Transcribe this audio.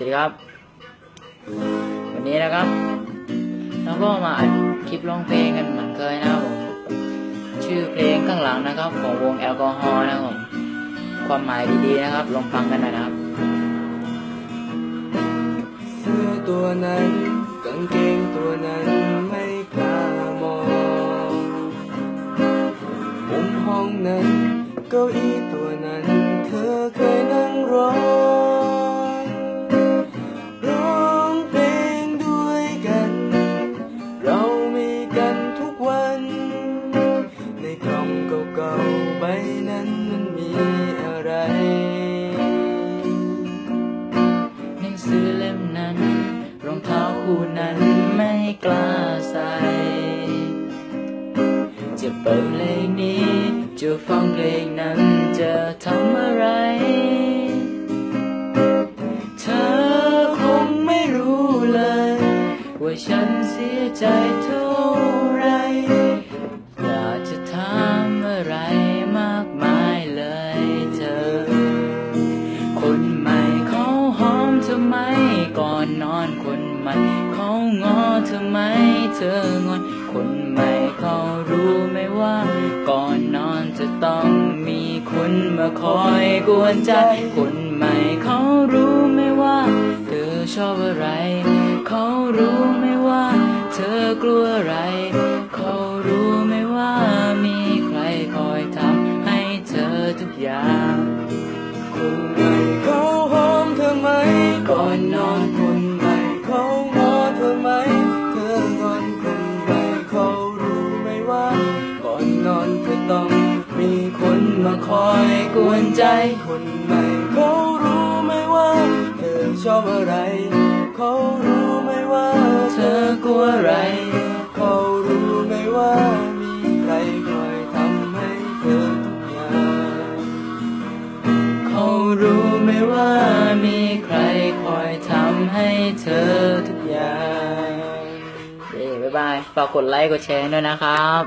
สวัสดีครับ วันนี้นะครับเราก็มาอัดคลิปร้องเพลงกันเหมือนเคยนะครับผมชื่อเพลงข้างหลังนะครับของวงแอลกอฮอล์นะครับผมความหมายดีๆนะครับลองฟังกันหน่อยนะครับเสื้อตัวนั้นกางเกงตัวนั้นไม่กล้ามองมุมห้องนั้นเก้าอี้ตัวนั้น เธอเคยนั่งร้อง กล้าใส่จะเปิดเพลงนี้จะฟังเพลงนั้นจะทำอะไร เธอคงไม่รู้เลย ว่าฉันเสียใจเท่าไร ก่อนนอนคนใหม่เขางอเธอไหมเธองอนคนใหม่เขารู้ไหมว่า ก่อนนอนจะต้องมีคนมาคอยกวนใจ คนใหม่เขารู้ไหมว่า เธอชอบอะไร เขารู้ไหมว่า เธอกลัวอะไร ก่อนนอนคนใหม่เขางอเธอไหม เธองอนคนใหม่เขารู้ไหมว่า ก่อนนอนเธอต้องมีคนมาคอยกวนใจคนใหม่เขารู้ไหมว่าเธอชอบอะไร เขารู้ไหมว่าเธอกลัวอะไร บ๊ายบาย ฝากกดไลค์ กดแชร์ด้วยนะครับ